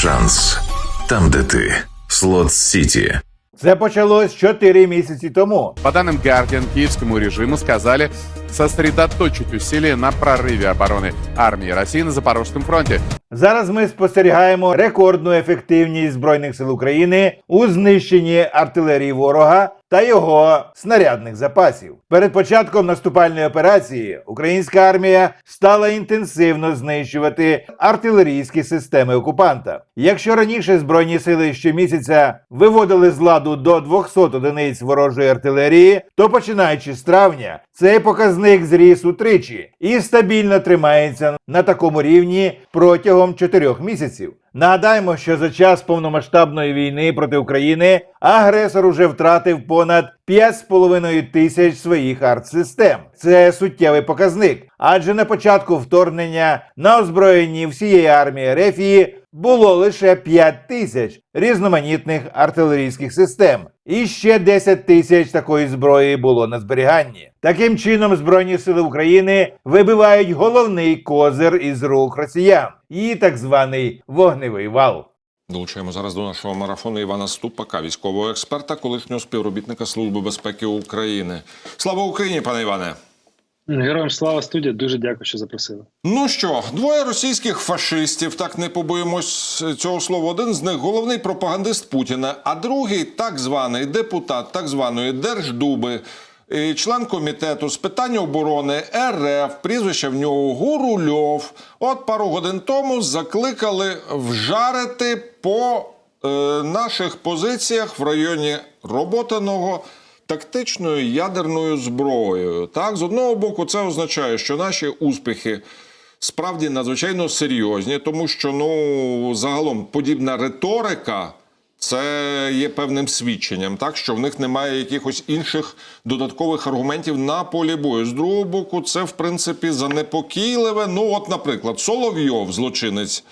Шанс там, де ти. Слот Сіті. Це почалось 4 місяці тому. По даним Guardian, київському режиму сказали сосредоточить усилия на прорыве обороны армии России на Запорожском фронте. Зараз ми спостерігаємо рекордну ефективність збройних сил України у знищенні артилерії ворога та його снарядних запасів. Перед початком наступальної операції українська армія стала інтенсивно знищувати артилерійські системи окупанта. Якщо раніше збройні сили щомісяця виводили з ладу до 200 одиниць ворожої артилерії, то починаючи з травня цей показник зріс утричі і стабільно тримається на такому рівні протягом чотирьох місяців. Нагадаємо, що за час повномасштабної війни проти України агресор уже втратив понад 5,5 тисяч своїх артсистем. Це суттєвий показник, адже на початку вторгнення на озброєнні всієї армії Рефії було лише 5 тисяч різноманітних артилерійських систем, і ще 10 тисяч такої зброї було на зберіганні. Таким чином, Збройні сили України вибивають головний козир із рук росіян і так званий вогневий вал. Долучаємо зараз до нашого марафону Івана Ступака, військового експерта, колишнього співробітника Служби безпеки України. Слава Україні, пане Іване! Героям слава студія. Дуже дякую, що запросили. Ну що, двоє російських фашистів, так не побоїмось цього слова. Один з них головний пропагандист Путіна, а другий так званий депутат так званої Держдуби, член комітету з питань оборони РФ, прізвище в нього Гурульов. От пару годин тому закликали вжарити по е, наших позиціях в районі Роботиного тактичною ядерною зброєю. Так, з одного боку, це означає, що наші успіхи справді надзвичайно серйозні, тому що ну загалом подібна риторика. Це є певним свідченням, так що в них немає якихось інших додаткових аргументів на полі бою. З другого боку, це в принципі занепокійливе. Ну, от, наприклад, Соловйов, злочинець.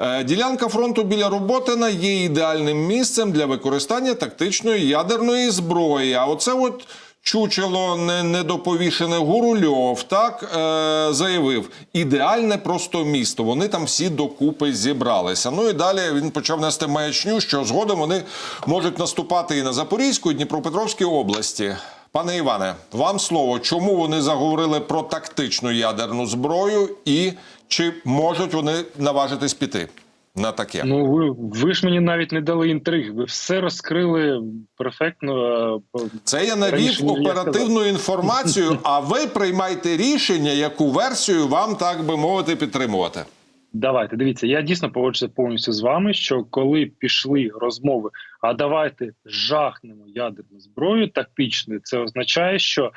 Е, Ділянка фронту біля Роботина є ідеальним місцем для використання тактичної ядерної зброї. А оце от чучело не- недоповішене Гурульов так е, заявив: ідеальне просто місто. Вони там всі докупи зібралися. Ну і далі він почав нести маячню, що згодом вони можуть наступати і на Запорізьку, і Дніпропетровській області. Пане Іване, вам слово. Чому вони заговорили про тактичну ядерну зброю, і чи можуть вони наважитись піти на таке? Ну ви, ви ж мені навіть не дали інтриги. Ви все розкрили перфектно. Це я навів оперативну інформацію, а ви приймайте рішення, яку версію вам так би мовити підтримувати. Давайте дивіться. Я дійсно погоджуся повністю з вами. Що коли пішли розмови, а давайте жахнемо ядерну зброю тактичною, це означає, що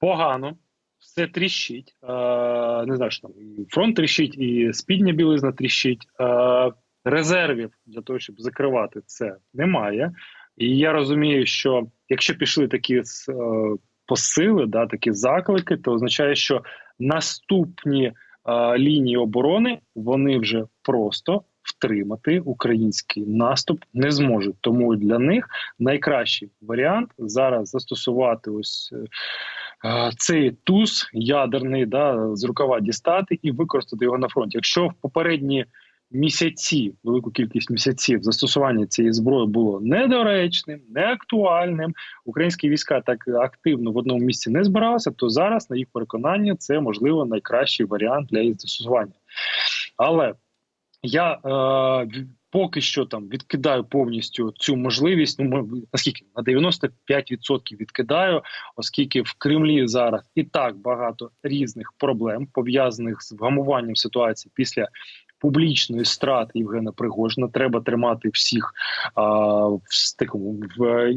погано. Все тріщить, е, не знаю, що там і фронт тріщить, і спідня білизна тріщить. Е, резервів для того, щоб закривати це, немає. І я розумію, що якщо пішли такі е, посили, да, такі заклики, то означає, що наступні лінії оборони вони вже просто втримати український наступ не зможуть. Тому для них найкращий варіант зараз застосувати ось. е, Цей туз ядерний да, з рукава дістати і використати його на фронті. Якщо в попередні місяці, велику кількість місяців застосування цієї зброї було недоречним, неактуальним, українські війська так активно в одному місці не збиралися, то зараз, на їх переконання, це можливо найкращий варіант для її застосування. Але я е, поки що там відкидаю повністю цю можливість. Ну наскільки на 95% відкидаю, оскільки в Кремлі зараз і так багато різних проблем пов'язаних з вгамуванням ситуації після. Публічної страти Євгена Пригожина треба тримати всіх а, в такому в,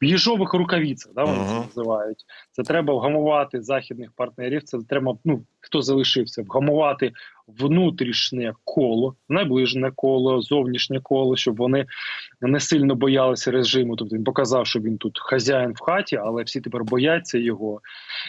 в їжових рукавицях, да, вони це називають. Це треба вгамувати західних партнерів. Це треба, ну хто залишився, вгамувати внутрішнє коло, наближене коло, зовнішнє коло, щоб вони не сильно боялися режиму. Тобто він показав, що він тут хазяїн в хаті, але всі тепер бояться його.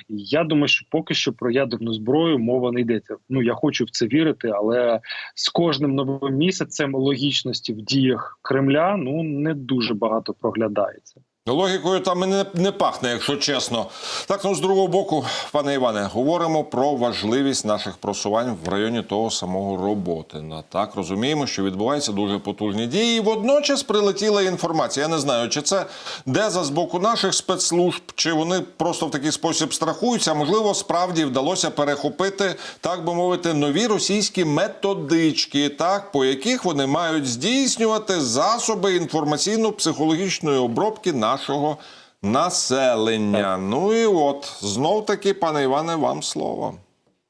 Я думаю, що поки що про ядерну зброю мова не йдеться. Ну я хочу в це вірити, але з кожним новим місяцем логічності в діях Кремля ну не дуже багато проглядається. Логікою там і не, не пахне, якщо чесно. Так, ну з другого боку, пане Іване, говоримо про важливість наших просувань в районі того самого Роботина. Так розуміємо, що відбуваються дуже потужні дії. І водночас прилетіла інформація. Я не знаю, чи це де за з боку наших спецслужб, чи вони просто в такий спосіб страхуються. Можливо, справді вдалося перехопити, так би мовити, нові російські методички, так по яких вони мають здійснювати засоби інформаційно-психологічної обробки нашого населення. Ну і от знов таки, пане Іване, вам слово.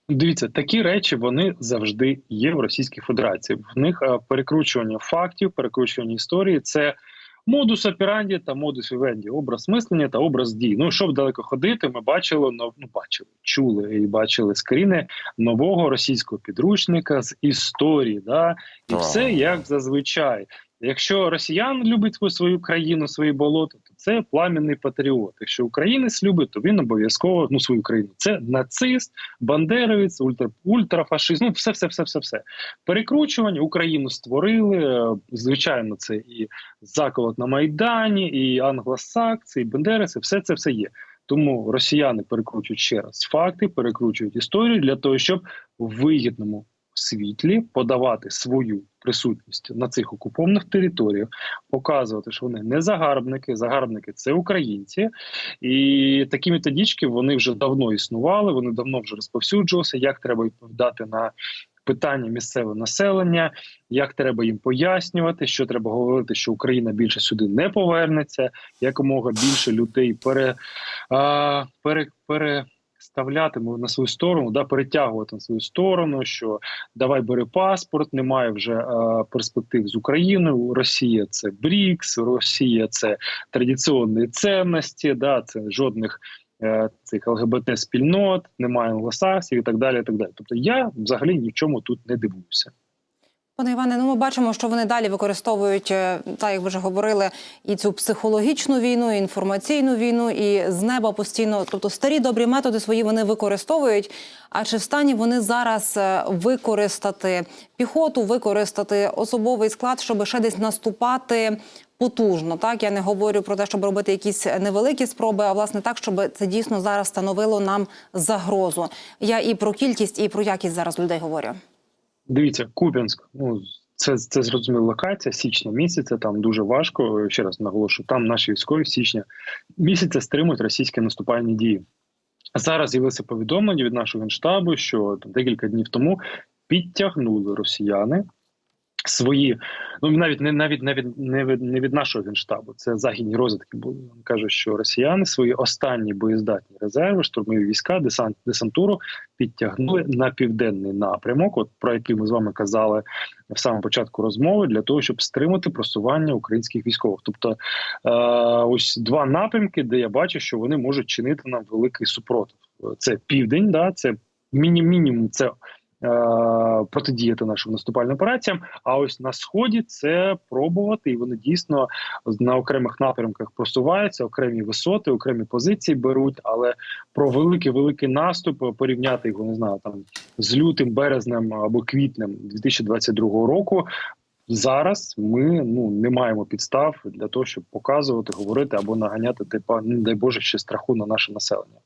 Дивіться, такі речі вони завжди є в Російській Федерації. В них е, перекручування фактів, перекручування історії це модус операнді та модус вівенді, образ мислення та образ дій. Ну щоб далеко ходити, ми бачили ну, бачили, чули і бачили скріни нового російського підручника з історії. Да? І все як зазвичай. Якщо росіян любить свою- країну, свої болота, то це пламінний патріот. Якщо українець любить, то він обов'язково ну свою країну. Це нацист, бандеровець, ультра, ультрафашист. Ну все, все, все, все, все. Перекручування Україну створили. е, Звичайно, це і заколот на майдані, і англосакси, і бандериці. Все це все є. Тому росіяни перекручують ще раз факти, перекручують історію для того, щоб в вигідному світлі подавати свою присутність на цих окупованих територіях, показувати, що вони не загарбники, загарбники це українці, і такі методички вони вже давно існували, вони давно вже розповсюджувалися. Як треба відповідати на питання місцевого населення, як треба їм пояснювати, що треба говорити, що Україна більше сюди не повернеться, якомога більше людей пере, а, пере, пере ставляти на свою сторону, да, перетягувати на свою сторону, що давай бери паспорт, немає вже е, перспектив з Україною. Росія це БРІКС, Росія це традиційні цінності, да, це жодних е, цих ЛГБТ спільнот, немає англосаксів і так далі. І так далі. Тобто я взагалі ні в чому тут не дивуюся. Пане Іване, ну ми бачимо, що вони далі використовують, е, так як ви вже говорили, і цю психологічну війну, і інформаційну війну, і з неба постійно, тобто старі добрі методи свої вони використовують. А чи в стані вони зараз е, використати піхоту, використати особовий склад, щоб ще десь наступати потужно? Так я не говорю про те, щоб робити якісь невеликі спроби, а власне так, щоб це дійсно зараз становило нам загрозу. Я і про кількість, і про якість зараз людей говорю. Дивіться, Куп'янськ. Ну це це зрозуміла локація січня місяця. Там дуже важко. Ще раз наголошую, там наші військові січня місяця стримують російські наступальні дії. Зараз з'явилося повідомлення від нашого генштабу, що там декілька днів тому підтягнули росіяни свої, ну навіть не навіть не від не від не від нашого генштабу. Це західні розвідки були. Каже, що росіяни свої останні боєздатні резерви, штурмові війська, десант десантуру підтягнули на південний напрямок, от про який ми з вами казали в самому початку розмови, для того, щоб стримати просування українських військових. Тобто, е, ось два напрямки, де я бачу, що вони можуть чинити нам великий супротив. Це південь, да це міні мінімум. Це протидіяти нашим наступальним операціям. А ось на сході це пробувати, і вони дійсно на окремих напрямках просуваються, окремі висоти, окремі позиції беруть. Але про великий великий наступ е, порівняти його не знаю там з лютим, березнем або квітнем 2022 року. Зараз ми ну не маємо підстав для того, щоб показувати, говорити або наганяти типа, не дай Боже, ще страху на наше населення.